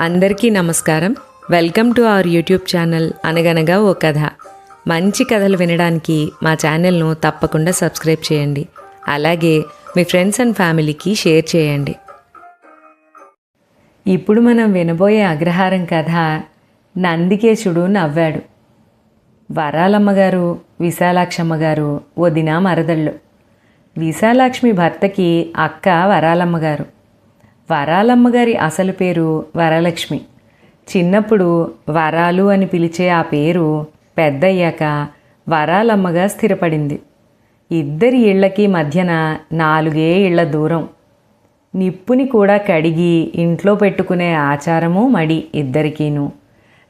అందరికీ నమస్కారం. Welcome to our YouTube channel అనగనగా ఓ కథ. మంచి కథలు వినడానికి మా ఛానల్ను తప్పకుండా సబ్స్క్రైబ్ చేయండి. అలాగే మీ ఫ్రెండ్స్ అండ్ ఫ్యామిలీకి షేర్ చేయండి. ఇప్పుడు మనం వినబోయే అగ్రహారం కథ నందికేశుడు నవ్వాడు. వరాలమ్మ గారు విశాలాక్షమ్మ గారు వదిన మరదళ్ళు. విశాలాక్ష్మి భర్తకి అక్క వరాలమ్మ వరాలమ్మగారి అసలు పేరు వరలక్ష్మి. చిన్నప్పుడు వరాలు అని పిలిచే ఆ పేరు పెద్దయ్యాక వరాలమ్మగా స్థిరపడింది. ఇద్దరి ఇళ్ళకి మధ్యన నాలుగే ఇళ్ళ దూరం. నిప్పుని కూడా కడిగి ఇంట్లో పెట్టుకునే ఆచారము మడి ఇద్దరికీను.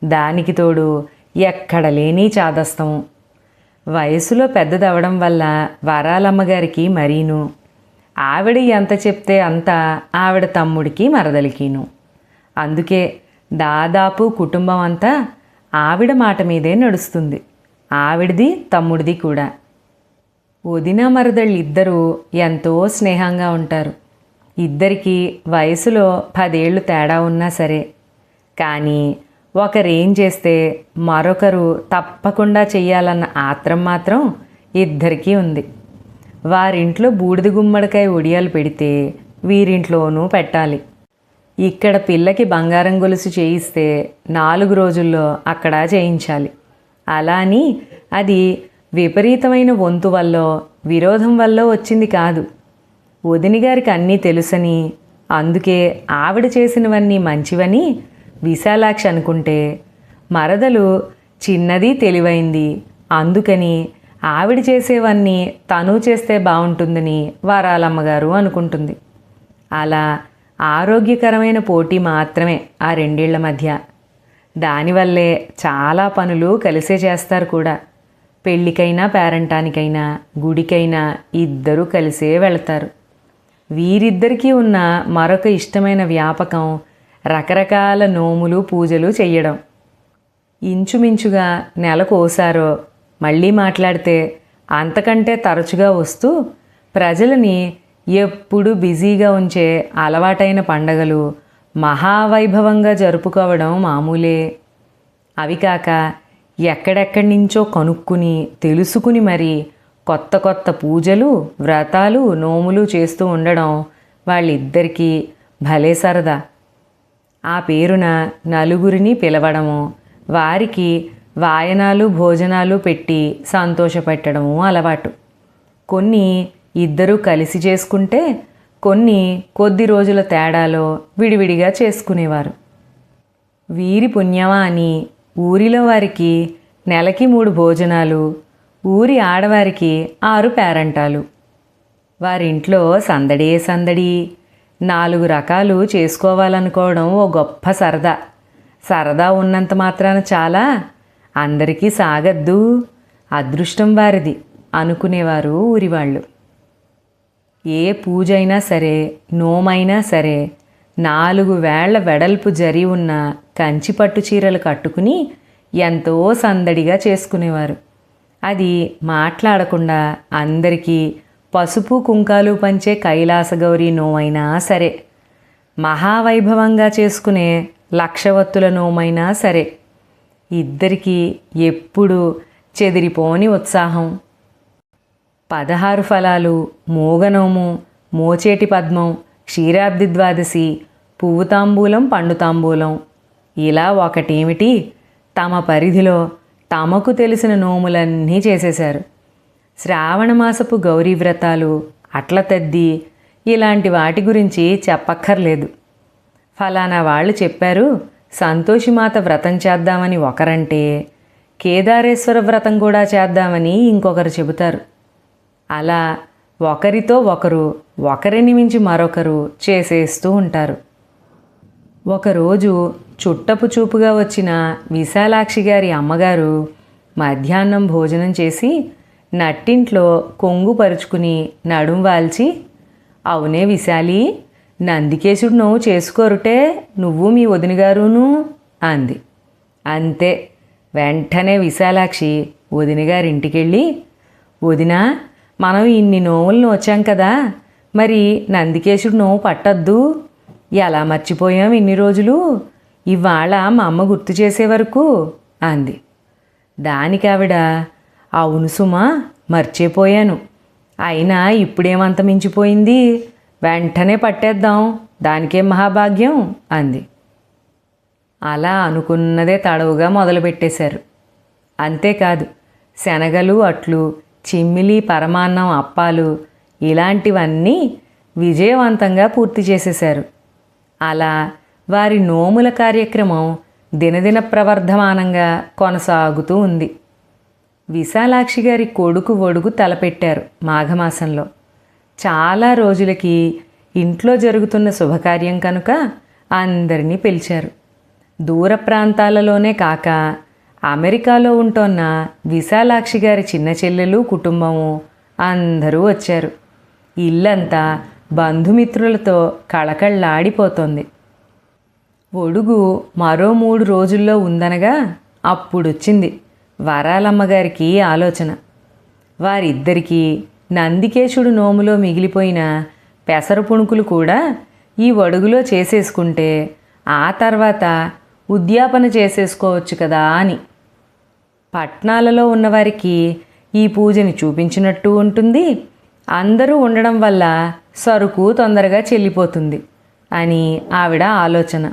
దానికి తోడు ఎక్కడ లేని చాదస్తం. వయసులో పెద్దదవడం వల్ల వరాలమ్మగారికి మరీను. ఆవిడ ఎంత చెప్తే అంత ఆవిడ తమ్ముడికి మరదలికిను. అందుకే దాదాపు కుటుంబం అంతా ఆవిడ మాట మీదే నడుస్తుంది. ఆవిడది తమ్ముడిది కూడా. వదిన మరదళ్ళు ఇద్దరూ ఎంతో స్నేహంగా ఉంటారు. ఇద్దరికి వయసులో పదేళ్ళు తేడా ఉన్నా సరే. కానీ ఒకరేం చేస్తే మరొకరు తప్పకుండా చెయ్యాలన్న ఆత్రం మాత్రం ఇద్దరికీ ఉంది. వారింట్లో బూడిద గుమ్మడికాయ ఒడియాలు పెడితే వీరింట్లోనూ పెట్టాలి. ఇక్కడ పిల్లకి బంగారం గొలుసు చేయిస్తే నాలుగు రోజుల్లో అక్కడ చేయించాలి. అలా అని అది విపరీతమైన వంతు వల్ల విరోధం వల్ల వచ్చింది కాదు. వదినిగారికి అన్నీ తెలుసని అందుకే ఆవిడ చేసినవన్నీ మంచివని విశాలాక్షి అనుకుంటే మరదలు చిన్నది తెలివైంది అందుకని ఆవిడ చేసేవన్నీ తను చేస్తే బాగుంటుందని వారాలమ్మగారు అనుకుంటుంది. అలా ఆరోగ్యకరమైన పోటీ మాత్రమే ఆ రెండేళ్ళ మధ్య. దానివల్లే చాలా పనులు కలిసే చేస్తారు కూడా. పెళ్ళికైనా పేరంటానికైనా గుడికైనా ఇద్దరూ కలిసే వెళతారు. వీరిద్దరికీ ఉన్న మరొక ఇష్టమైన వ్యాపకం రకరకాల నోములు పూజలు చెయ్యడం. ఇంచుమించుగా నెలకోసారో మళ్ళీ మాట్లాడితే అంతకంటే తరచుగా వస్తూ ప్రజలని ఎప్పుడు బిజీగా ఉంచే అలవాటైన పండగలు మహావైభవంగా జరుపుకోవడం మామూలే. అవి కాక ఎక్కడెక్కడి నుంచో కనుక్కుని తెలుసుకుని మరి కొత్త కొత్త పూజలు వ్రతాలు నోములు చేస్తూ ఉండడం వాళ్ళిద్దరికీ భలే సరదా. ఆ పేరున నలుగురిని పిలవడము వారికి వాయనాలు భోజనాలు పెట్టి సంతోషపెట్టడము అలవాటు. కొన్ని ఇద్దరూ కలిసి చేసుకుంటే కొన్ని కొద్ది రోజుల తేడాలో విడివిడిగా చేసుకునేవారు. వీరి పుణ్యమా అని ఊరిలో వారికి నెలకి మూడు భోజనాలు ఊరి ఆడవారికి ఆరు పేరంటాలు. వారింట్లో సందడే సందడి నాలుగు రకాలు చేసుకోవాలనుకోవడం ఓ గొప్ప సరదా. సరదా ఉన్నంత మాత్రాన చాలా అందరికీ సాగద్దు. అదృష్టం వారిది అనుకునేవారు ఊరివాళ్ళు. ఏ పూజ అయినా సరే నోమైనా సరే నాలుగు వేళ్ళ వెడల్పు జరి ఉన్న కంచి పట్టు చీరలు కట్టుకుని ఎంతో సందడిగా చేసుకునేవారు. అది మాట్లాడకుండా అందరికీ పసుపు కుంకాలు పంచే కైలాసగౌరి నోమైనా సరే మహావైభవంగా చేసుకునే లక్షవత్తుల నోమైనా సరే ఇద్దరికీ ఎప్పుడూ చెదిరిపోని ఉత్సాహం. పదహారు ఫలాలు మూగనోము మోచేటి పద్మం క్షీరాబ్ది ద్వాదశి పువ్వు తాంబూలం పండు తాంబూలం ఇలా ఒకటేమిటి? తమ పరిధిలో తమకు తెలిసిన నోములన్నీ చేసేశారు. శ్రావణమాసపు గౌరీ వ్రతాలు అట్ల తద్ది ఇలాంటి వాటి గురించి చెప్పక్కర్లేదు. ఫలానా వాళ్ళు చెప్పారు సంతోషిమాత వ్రతం చేద్దామని ఒకరంటే కేదారేశ్వర వ్రతం కూడా చేద్దామని ఇంకొకరు చెబుతారు. అలా ఒకరితో ఒకరు ఒకరిని మించి మరొకరు చేసేస్తూ ఉంటారు. ఒకరోజు చుట్టపు చూపుగా వచ్చిన విశాలాక్షి గారి అమ్మగారు మధ్యాహ్నం భోజనం చేసి నట్టింట్లో కొంగు పరుచుకుని నడుం వాల్చి అవునే విశాలి నందికేశుడు నువ్వు చేసుకోరుటే నువ్వు మీ వదినగారును అంది. అంతే. వెంటనే విశాలాక్షి వదినగారింటికెళ్ళి వదినా మనం ఇన్ని నోవులను వచ్చాం కదా మరి నందికేశుడు నోవు పట్టద్దు. ఎలా మర్చిపోయాం ఇన్ని రోజులు? ఇవాళ మా అమ్మ గుర్తు చేసే వరకు అంది. దానికి ఆవిడ అవును సుమా మర్చిపోయాను. అయినా ఇప్పుడేమంత మించిపోయింది? వెంటనే పట్టేద్దాం దానికేం మహాభాగ్యం? అంది. అలా అనుకున్నదే తడవుగా మొదలుపెట్టేశారు. అంతేకాదు శనగలు అట్లు చిమ్మిలి పరమాన్నం అప్పాలు ఇలాంటివన్నీ విజయవంతంగా పూర్తి చేసేశారు. అలా వారి నోముల కార్యక్రమం దినదిన ప్రవర్ధమానంగా కొనసాగుతూ ఉంది. విశాలాక్షి గారి కొడుకు ఒడుగు తలపెట్టారు మాఘమాసంలో. చాలా రోజులకి ఇంట్లో జరుగుతున్న శుభకార్యం కనుక అందరినీ పిలిచారు. దూర ప్రాంతాలలోనే కాక అమెరికాలో ఉంటున్న విశాలాక్షి గారి చిన్న చెల్లెలు కుటుంబము అందరూ వచ్చారు. ఇల్లంతా బంధుమిత్రులతో కళకళ్ళాడిపోతోంది ఒడుగు మరో మూడు రోజుల్లో ఉందనగా అప్పుడొచ్చింది వరాలమ్మగారికి ఆలోచన. వారిద్దరికీ నందికేశుడు నోములో మిగిలిపోయిన పెసర పుణుకులు కూడా ఈ ఒడుగులో చేసేసుకుంటే ఆ తర్వాత ఉద్యాపన చేసేసుకోవచ్చు కదా అని. పట్నాలలో ఉన్నవారికి ఈ పూజని చూపించినట్టు ఉంటుంది. అందరూ ఉండడం వల్ల సరుకు తొందరగా చెల్లిపోతుంది అని ఆవిడ ఆలోచన.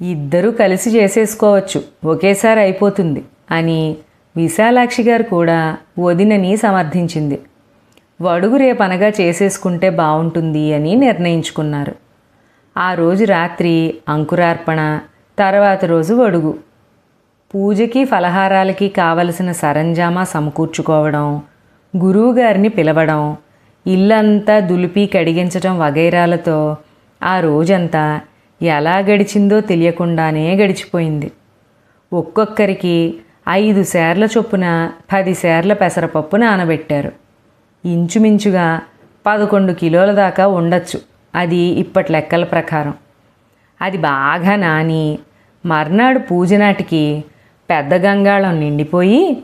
ఇద్దరూ కలిసి చేసేసుకోవచ్చు. ఒకేసారి అయిపోతుంది అని విశాలాక్షి గారు కూడా వదినని సమర్థించింది. వడుగు రేపనగా చేసేసుకుంటే బాగుంటుంది అని నిర్ణయించుకున్నారు. ఆ రోజు రాత్రి అంకురార్పణ తర్వాత రోజు వడుగు. పూజకి ఫలహారాలకి కావలసిన సరంజామా సమకూర్చుకోవడం గురువుగారిని పిలవడం ఇల్లంతా దులిపి కడిగించడం వగైరాలతో ఆ రోజంతా ఎలా గడిచిందో తెలియకుండానే గడిచిపోయింది. ఒక్కొక్కరికి ఐదు సేర్ల చొప్పున పది సేర్ల పెసరపప్పు నానబెట్టారు. ఇంచుమించుగా పదకొండు కిలోల దాకా ఉండొచ్చు. అది ఇప్పటి లెక్కల ప్రకారం. అది బాగా నాని మర్నాడు పూజ నాటికి పెద్ద గంగాళం నిండిపోయి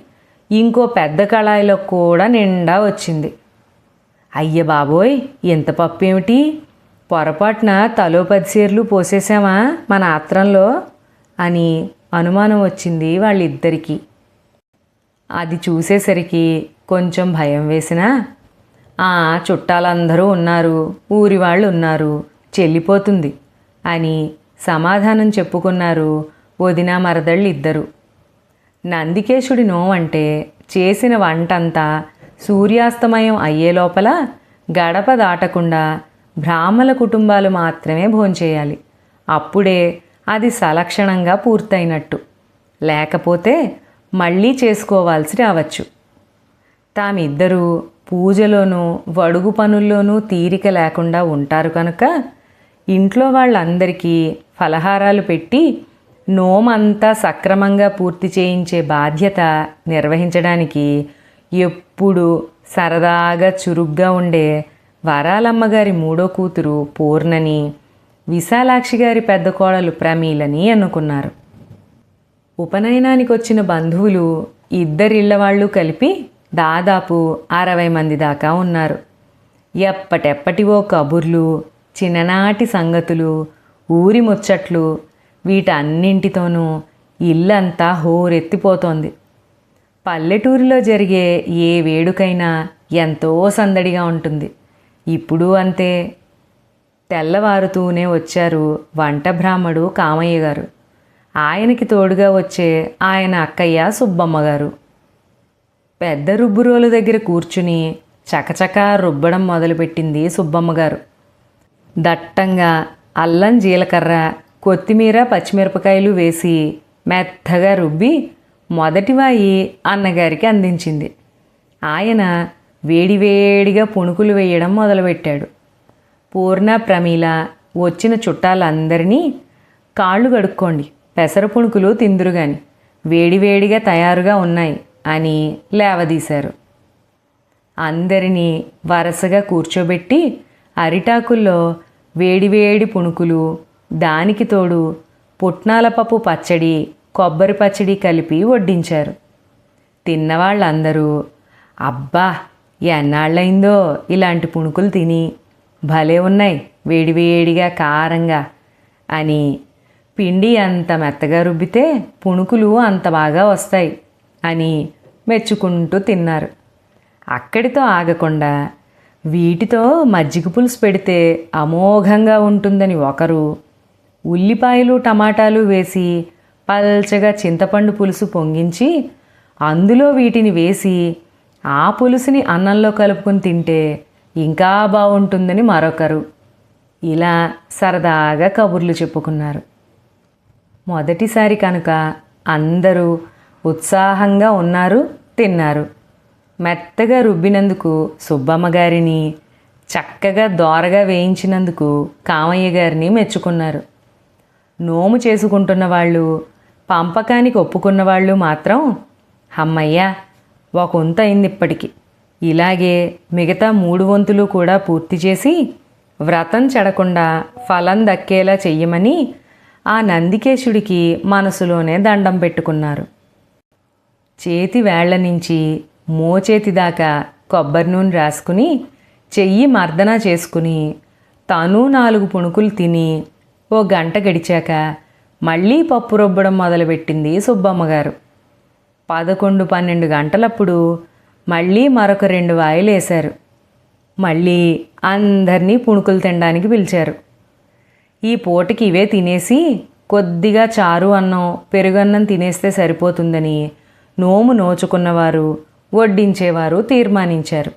ఇంకో పెద్ద కళాయిలో కూడా నిండా వచ్చింది. అయ్య బాబోయ్ ఇంత పప్పు ఏమిటి పొరపాటున తలో పది సేర్లు పోసేసామా మన ఆత్రంలో? అని అనుమానం వచ్చింది వాళ్ళిద్దరికీ. అది చూసేసరికి కొంచెం భయం వేసినా ఆ చుట్టాలందరూ ఉన్నారు ఊరి వాళ్ళు ఉన్నారు చెల్లిపోతుంది అని సమాధానం చెప్పుకున్నారు వదిన మరదళ్ళు ఇద్దరు నందికేశుడి నోవంటే చేసిన వంటంతా సూర్యాస్తమయం అయ్యే లోపల గడప దాటకుండా బ్రాహ్మల కుటుంబాలు మాత్రమే భోంచేయాలి. అప్పుడే అది సలక్షణంగా పూర్తయినట్టు. లేకపోతే మళ్ళీ చేసుకోవాల్సి రావచ్చు. తామిద్దరూ పూజలోనూ వడుగు పనుల్లోనూ తీరిక లేకుండా ఉంటారు కనుక ఇంట్లో వాళ్ళందరికీ ఫలహారాలు పెట్టి నోమంతా సక్రమంగా పూర్తి చేయించే బాధ్యత నిర్వహించడానికి ఎప్పుడు సరదాగా చురుగ్గా ఉండే వరాలమ్మగారి మూడో కూతురు పూర్ణని విశాలాక్షి గారి పెద్ద కోడలు ప్రమీలని అనుకున్నారు. ఉపనయనానికి వచ్చిన బంధువులు ఇద్దరిళ్ళ వాళ్ళు కలిపి దాదాపు అరవై మంది దాకా ఉన్నారు. ఎప్పటెప్పటివో కబుర్లు చిన్ననాటి సంగతులు ఊరి ముచ్చట్లు వీటన్నింటితోనూ ఇల్లంతా హోరెత్తిపోతోంది. పల్లెటూరిలో జరిగే ఏ వేడుకైనా ఎంతో సందడిగా ఉంటుంది. ఇప్పుడు అంతే తెల్లవారుతూనే వచ్చారు వంట బ్రాహ్మడు కామయ్య గారు. ఆయనకి తోడుగా వచ్చే ఆయన అక్కయ్య సుబ్బమ్మ గారు. పెద్ద రుబ్బురోల దగ్గర కూర్చుని చకచక రుబ్బడం మొదలుపెట్టింది సుబ్బమ్మ గారు. దట్టంగా అల్లం జీలకర్ర కొత్తిమీర పచ్చిమిరపకాయలు వేసి మెత్తగా రుబ్బి మొదటివాయి అన్నగారికి అందించింది. ఆయన వేడివేడిగా పుణుకులు వేయడం మొదలుపెట్టాడు. పూర్ణ ప్రమీల వచ్చిన చుట్టాలందరినీ కాళ్ళు కడుక్కోండి. పెసర పుణుకులు తిందురుగాని వేడివేడిగా తయారుగా ఉన్నాయి అని లేవదీశారు. అందరినీ వరసగా కూర్చోబెట్టి అరిటాకుల్లో వేడివేడి పుణుకులు దానికి తోడు పుట్నాల పప్పు పచ్చడి కొబ్బరి పచ్చడి కలిపి వడ్డించారు. తిన్నవాళ్ళందరూ అబ్బా ఎన్నాళ్ళైందో ఇలాంటి పుణుకులు తిని భలే ఉన్నాయి. వేడివేడిగా కారంగా అని పిండి అంత మెత్తగా రుబ్బితే పుణుకులు అంత బాగా వస్తాయి అని మెచ్చుకుంటూ తిన్నారు. అక్కడితో ఆగకుండా వీటితో మజ్జిగ పులుసు పెడితే అమోఘంగా ఉంటుందని ఒకరు ఉల్లిపాయలు టమాటాలు వేసి పల్చగా చింతపండు పులుసు పొంగించి అందులో వీటిని వేసి ఆ పులుసుని అన్నంలో కలుపుకొని తింటే ఇంకా బాగుంటుందని మరొకరు. ఇలా సరదాగా కబుర్లు చెప్పుకున్నారు. మొదటిసారి కనుక అందరూ ఉత్సాహంగా ఉన్నారు తిన్నారు. మెత్తగా రుబ్బినందుకు సుబ్బమ్మ గారిని చక్కగా దోరగా వేయించినందుకు కామయ్య గారిని మెచ్చుకున్నారు. నోము చేసుకుంటున్న వాళ్ళు పంపకానికి ఒప్పుకున్న వాళ్ళు మాత్రం అమ్మయ్య ఒక వంతు అయింది ఇప్పటికీ. ఇలాగే మిగతా మూడు వంతులు కూడా పూర్తి చేసి వ్రతం చెడకుండా ఫలం దక్కేలా చెయ్యమని ఆ నందికేశుడికి మనసులోనే దండం పెట్టుకున్నారు. చేతి వేళ్ళ నుంచి మోచేతి దాకా కొబ్బరి నూనె రాసుకుని చెయ్యి మర్దన చేసుకుని తను నాలుగు పుణుకులు తిని ఓ గంట గడిచాక మళ్ళీ పప్పు రుబ్బడం మొదలుపెట్టింది సుబ్బమ్మ గారు పదకొండు పన్నెండు గంటలప్పుడు మళ్ళీ మరొక రెండు వాయిలు వేశారు మళ్ళీ అందరినీ పుణుకులు తినడానికి పిలిచారు. ఈ పూటకి ఇవే తినేసి కొద్దిగా చారు అన్నం పెరుగన్నం తినేస్తే సరిపోతుందని నోము నోచుకున్నవారు వడ్డించేవారు తీర్మానించారు.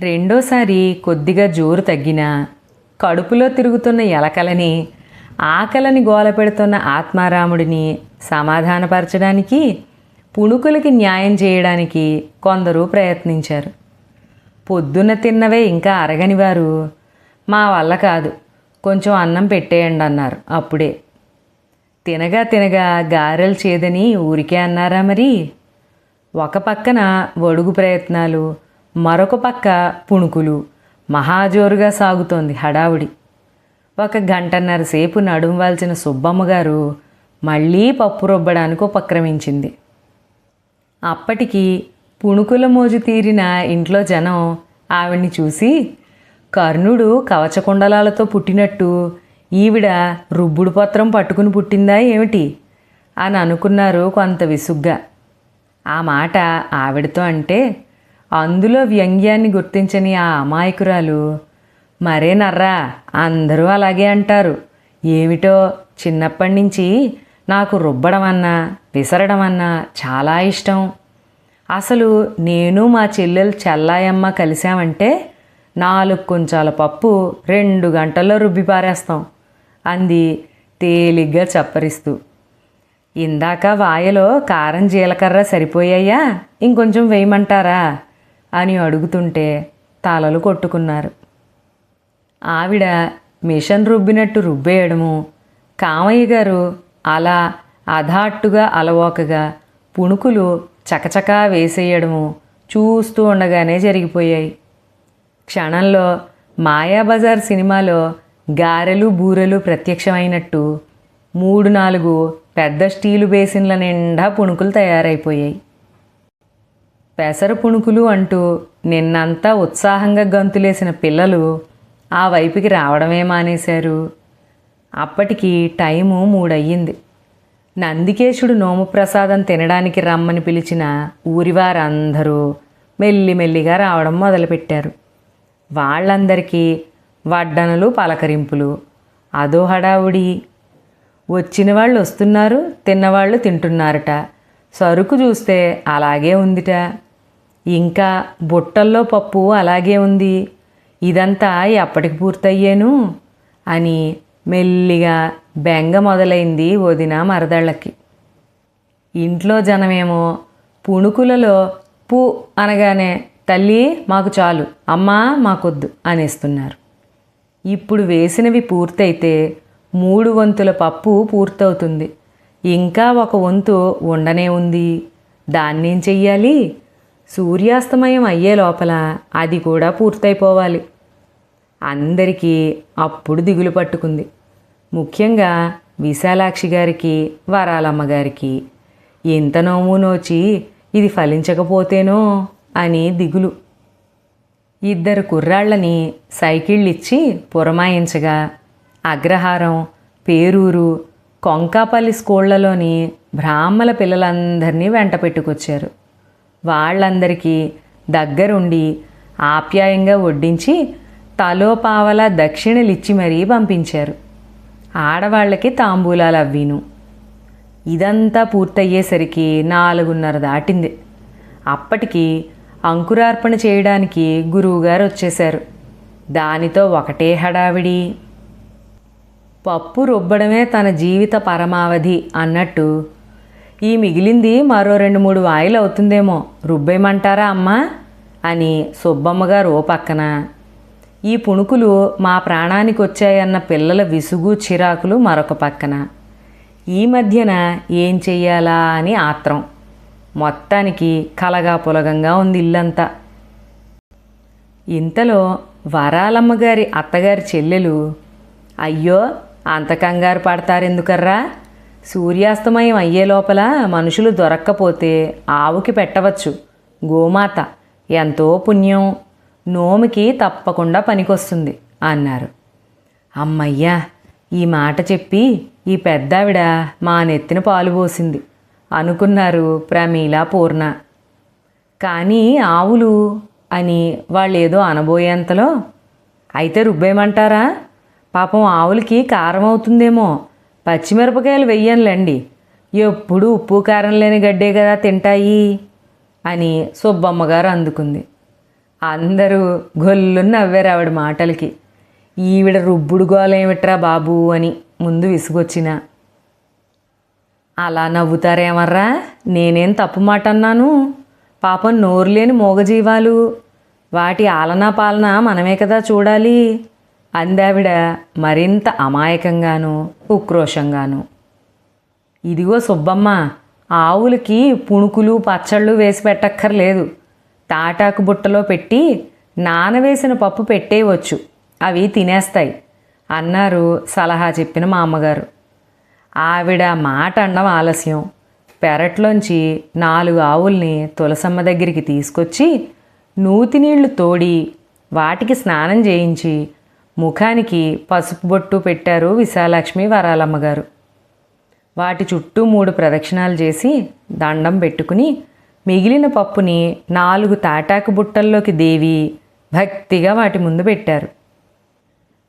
రెండోసారి కొద్దిగా జోరు తగ్గినా కడుపులో తిరుగుతున్న ఎలకలని ఆకలని గోల పెడుతున్న ఆత్మారాముడిని సమాధానపరచడానికి పుణుకులకి న్యాయం చేయడానికి కొందరు ప్రయత్నించారు. పొద్దున్న తిన్నవే ఇంకా అరగని వారు మా వల్ల కాదు కొంచెం అన్నం పెట్టేయండి అన్నారు అప్పుడే. తినగా తినగా గారెలు చేదని ఊరికే అన్నారా మరి? ఒక పక్కన వడుగు ప్రయత్నాలు మరొక పక్క పుణుకులు మహాజోరుగా సాగుతోంది హడావుడి. ఒక గంటన్నర సేపు నడుంవాల్సిన సుబ్బమ్మ గారు మళ్ళీ పప్పు రుబ్బడానికి ఉపక్రమించింది. అప్పటికి పుణుకుల మోజు తీరిన ఇంట్లో జనం ఆవిడ్ని చూసి కర్ణుడు కవచకుండలాలతో పుట్టినట్టు ఈవిడ రుబ్బుడు పత్రం పట్టుకుని పుట్టిందా ఏమిటి? అని అనుకున్నారు కొంత విసుగ్గా. ఆ మాట ఆవిడతో అంటే అందులో వ్యంగ్యాన్ని గుర్తించని ఆ అమాయకురాలు మరే నర్రా అందరూ అలాగే అంటారు. ఏమిటో చిన్నప్పటి నుంచి నాకు రుబ్బడం అన్నా విసరడం అన్నా చాలా ఇష్టం. అసలు నేను మా చెల్లెలు చెల్లాయమ్మ కలిసామంటే నాలుగు కొంచాల పప్పు రెండు గంటల్లో రుబ్బి పారేస్తాం అంది తేలిగ్గా చప్పరిస్తూ. ఇందాక వాయలో కారం జీలకర్ర సరిపోయాయా? ఇంకొంచెం వేయమంటారా? అని అడుగుతుంటే తలలు కొట్టుకున్నారు. ఆవిడ మిషన్ రుబ్బినట్టు రుబ్బేయడము కామయ్య గారు అలా అధాట్టుగా అలవోకగా పుణుకులు చకచకా వేసేయడము చూస్తూ ఉండగానే జరిగిపోయాయి. క్షణంలో మాయాబజార్ సినిమాలో గారెలు బూరెలు ప్రత్యక్షమైనట్టు మూడు నాలుగు పెద్ద స్టీలు బేసిన్ల నిండా పుణుకులు తయారైపోయాయి. పెసర పుణుకులు అంటూ నిన్నంతా ఉత్సాహంగా గంతులేసిన పిల్లలు ఆ వైపుకి రావడమే మానేశారు. అప్పటికి టైము మూడయ్యింది. నందికేశుడు నోము ప్రసాదం తినడానికి రమ్మని పిలిచిన ఊరివారందరూ మెల్లిమెల్లిగా రావడం మొదలుపెట్టారు. వాళ్ళందరికీ వడ్డనలు పలకరింపులు అదో హడావుడి. వచ్చిన వాళ్ళు వస్తున్నారు తిన్నవాళ్ళు తింటున్నారట. సరుకు చూస్తే అలాగే ఉందిట. ఇంకా బుట్టల్లో పప్పు అలాగే ఉంది. ఇదంతా ఎప్పటికి పూర్తయ్యేను? అని మెల్లిగా బెంగ మొదలైంది వదిన మరదళ్ళకి. ఇంట్లో జనమేమో పుణుకులలో పు అనగానే తల్లి మాకు చాలు. అమ్మా మాకొద్దు అనేస్తున్నారు. ఇప్పుడు వేసినవి పూర్తయితే మూడు వంతుల పప్పు పూర్తవుతుంది. ఇంకా ఒక వంతు ఉండనే ఉంది. దాన్నేం చెయ్యాలి? సూర్యాస్తమయం అయ్యే లోపల అది కూడా పూర్తయిపోవాలి. అందరికీ అప్పుడు దిగులు పట్టుకుంది. ముఖ్యంగా విశాలాక్షి గారికి వరాలమ్మ గారికి. ఎంత నోము నోచి ఇది ఫలించకపోతేనో అని దిగులు. ఇద్దరు కుర్రాళ్ళని సైకిళ్ళిచ్చి పురమాయించగా అగ్రహారం పేరూరు కొంకాపల్లి స్కూళ్ళలోని బ్రాహ్మల పిల్లలందరినీ వెంట పెట్టుకొచ్చారు. వాళ్ళందరికీ దగ్గరుండి ఆప్యాయంగా వడ్డించి తలోపావల దక్షిణలిచ్చి మరీ పంపించారు. ఆడవాళ్ళకి తాంబూలాలు అవ్వీను. ఇదంతా పూర్తయ్యేసరికి నాలుగున్నర దాటింది. అప్పటికి అంకురార్పణ చేయడానికి గురువుగారు వచ్చేశారు. దానితో ఒకటే హడావిడి. పప్పు రుబ్బడమే తన జీవిత పరమావధి అన్నట్టు ఈ మిగిలింది మరో రెండు మూడు వాయిలు అవుతుందేమో రుబ్బేయమంటారా అమ్మా? అని సుబ్బమ్మగారు ఓ పక్కన ఈ పుణుకులు మా ప్రాణానికి వచ్చాయన్న పిల్లల విసుగు చిరాకులు మరొక పక్కన. ఈ మధ్యన ఏం చెయ్యాలా అని ఆత్రం. మొత్తానికి కలగా పులగంగా ఉంది ఇల్లంతా. ఇంతలో వరాలమ్మగారి అత్తగారి చెల్లెలు అయ్యో అంత కంగారు పడతారెందుకర్రా? సూర్యాస్తమయం అయ్యే లోపల మనుషులు దొరక్కపోతే ఆవుకి పెట్టవచ్చు. గోమాత ఎంతో పుణ్యం. నోమికి తప్పకుండా పనికొస్తుంది అన్నారు. అమ్మయ్యా ఈ మాట చెప్పి ఈ పెద్దావిడ మా నెత్తిన పాలు పోసింది. అనుకున్నారు ప్రమీల పూర్ణ. కానీ ఆవులు అని వాళ్ళు ఏదో అనబోయేంతలో అయితే రుబ్బేయమంటారా? పాపం ఆవులకి కారం అవుతుందేమో పచ్చిమిరపకాయలు వెయ్యనులేండి. ఎప్పుడు ఉప్పు కారం లేని గడ్డే కదా తింటాయి అని సుబ్బమ్మగారు అందుకుంది. అందరూ గొల్లున్న నవ్వారు ఆవిడ మాటలకి. ఈవిడ రుబ్బుడు గోలేమిట్రా బాబు అని ముందు విసుగొచ్చిన. అలా నవ్వుతారేమర్రా? నేనేం తప్పు మాట అన్నాను? పాపం నోరు లేని మూగజీవాలు. వాటి ఆలనా పాలన మనమే కదా చూడాలి. అందావిడ మరింత అమాయకంగాను ఉక్రోషంగాను. ఇదిగో సుబ్బమ్మ ఆవులకి పుణుకులు పచ్చళ్ళు వేసి పెట్టక్కర్లేదు. తాటాకు బుట్టలో పెట్టి నానవేసిన పప్పు పెట్టేయవచ్చు. అవి తినేస్తాయి. అన్నారు సలహా చెప్పిన మా అమ్మగారు. ఆవిడ మాట అండం ఆలస్యం. పెరట్లోంచి నాలుగు ఆవుల్ని తులసమ్మ దగ్గరికి తీసుకొచ్చి నూతి నీళ్ళు తోడి వాటికి స్నానం చేయించి ముఖానికి పసుపు బొట్టు పెట్టారు విశాలక్ష్మి వరాలమ్మగారు. వాటి చుట్టూ మూడు ప్రదక్షిణాలు చేసి దండం పెట్టుకుని మిగిలిన పప్పుని నాలుగు తాటాకు బుట్టల్లోకి దేవి భక్తిగా వాటి ముందు పెట్టారు.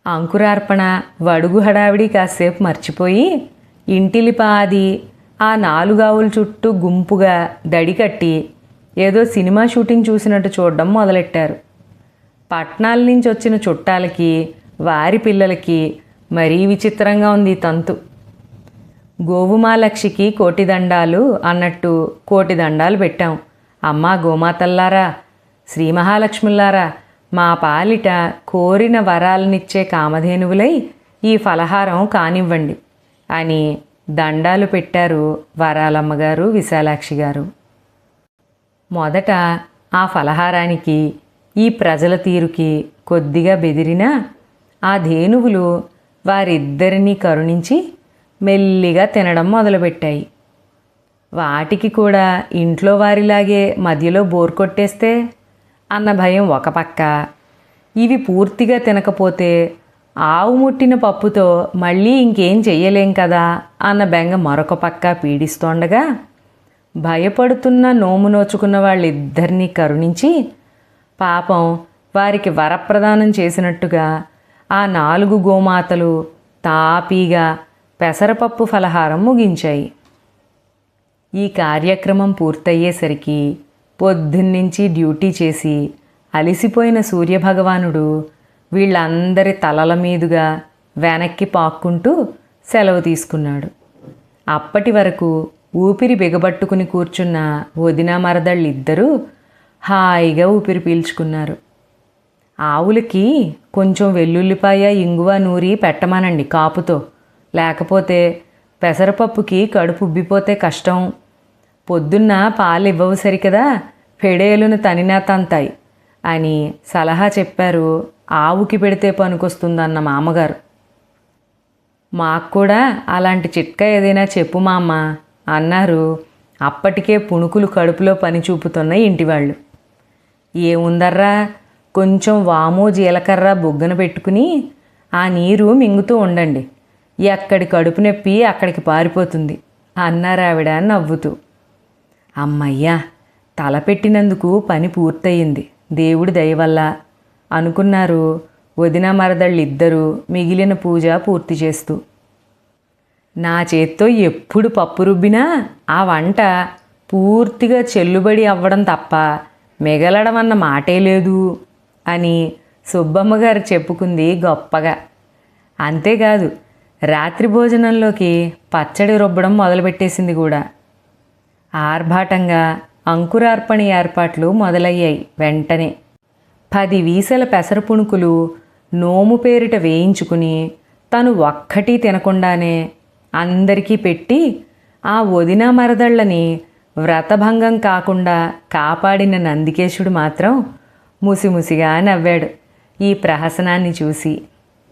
అంకురార్పణ వడుగు హడావిడి కాసేపు మర్చిపోయి ఇంటిలిపాది ఆ నాలుగావుల చుట్టూ గుంపుగా దడి కట్టి ఏదో సినిమా షూటింగ్ చూసినట్టు చూడడం మొదలెట్టారు. పట్నాల నుంచి వచ్చిన చుట్టాలకి వారి పిల్లలకి మరీ విచిత్రంగా ఉంది ఈ తంతు. గోవుమాలక్షికి కోటిదండాలు అన్నట్టు కోటిదండాలు పెట్టాం. అమ్మా గోమాతల్లారా శ్రీ మహాలక్ష్ములారా మా పాలిట కోరిన వరాలనిచ్చే కామధేనువులై ఈ ఫలహారం కానివ్వండి అని దండాలు పెట్టారు వరాలమ్మగారు విశాలాక్షి గారు మొదట ఆ ఫలహారానికి ఈ ప్రజల తీరుకి కొద్దిగా బెదిరినా ఆ ధేనువులు వారిద్దరినీ కరుణించి మెల్లిగా తినడం మొదలుపెట్టాయి. వాటికి కూడా ఇంట్లో వారిలాగే మధ్యలో బోర్ కొట్టేస్తే అన్న భయం ఒక పక్క. ఇవి పూర్తిగా తినకపోతే ఆవు ముట్టిన పప్పుతో మళ్ళీ ఇంకేం చెయ్యలేం కదా అన్న బెంగ మరొక పక్క పీడిస్తోండగా భయపడుతున్న నోము నోచుకున్న వాళ్ళిద్దరినీ కరుణించి పాపం వారికి వరప్రదానం చేసినట్టుగా ఆ నాలుగు గోమాతలు తాపీగా పెసరపప్పు ఫలహారం ముగించాయి. ఈ కార్యక్రమం పూర్తయ్యేసరికి పొద్దున్నుంచి డ్యూటీ చేసి అలిసిపోయిన సూర్యభగవానుడు వీళ్ళందరి తలల మీదుగా వెనక్కి పాక్కుంటూ సెలవు తీసుకున్నాడు. అప్పటి వరకు ఊపిరి బిగబట్టుకుని కూర్చున్న వదిన మరదళ్ళిద్దరూ హాయిగా ఊపిరి పీల్చుకున్నారు. ఆవులకి కొంచెం వెల్లుల్లిపాయ ఇంగువ నూరి పెట్టమనండి కాపుతో. లేకపోతే పెసరపప్పుకి కడుపు ఉబ్బిపోతే కష్టం. పొద్దున్న పాలు ఇవ్వవు సరికదా? ఫెడేలును తనినా తంతాయి అని సలహా చెప్పారు ఆవుకి పెడితే పనికొస్తుందన్న మామగారు. మాకు కూడా అలాంటి చిట్కా ఏదైనా చెప్పు మా అమ్మ అన్నారు. అప్పటికే పుణుకులు కడుపులో పని చూపుతున్న ఇంటివాళ్ళు. ఏముందర్రా? కొంచెం వాము జీలకర్ర బొగ్గన పెట్టుకుని ఆ నీరు మింగుతూ ఉండండి. ఎక్కడి కడుపు నొప్పి అక్కడికి పారిపోతుంది అన్నారావిడ నవ్వుతూ. అమ్మయ్యా తలపెట్టినందుకు పని పూర్తయింది. దేవుడి దయవల్ల. అనుకున్నారు వదిన మరదళ్ళిద్దరూ మిగిలిన పూజ పూర్తి చేస్తూ. నా చేత్తో ఎప్పుడు పప్పు రుబ్బినా ఆ వంట పూర్తిగా చెల్లుబడి అవ్వడం తప్ప మిగలడం అన్న మాటే లేదు అని సుబ్బమ్మ గారు చెప్పుకుంది గొప్పగా. అంతేకాదు రాత్రి భోజనంలోకి పచ్చడి రుబ్బడం మొదలుపెట్టేసింది కూడా. ఆర్భాటంగా అంకురార్పణ ఏర్పాట్లు మొదలయ్యాయి వెంటనే. పది వీసల పెసర పుణుకులు నోము పేరిట వేయించుకుని తను ఒక్కటి తినకుండానే అందరికీ పెట్టి ఆ వదిన మరదళ్ళని వ్రతభంగం కాకుండా కాపాడిన నందికేశుడు మాత్రం ముసిముసిగా నవ్వాడు. ఈ ప్రహసనాన్ని చూసి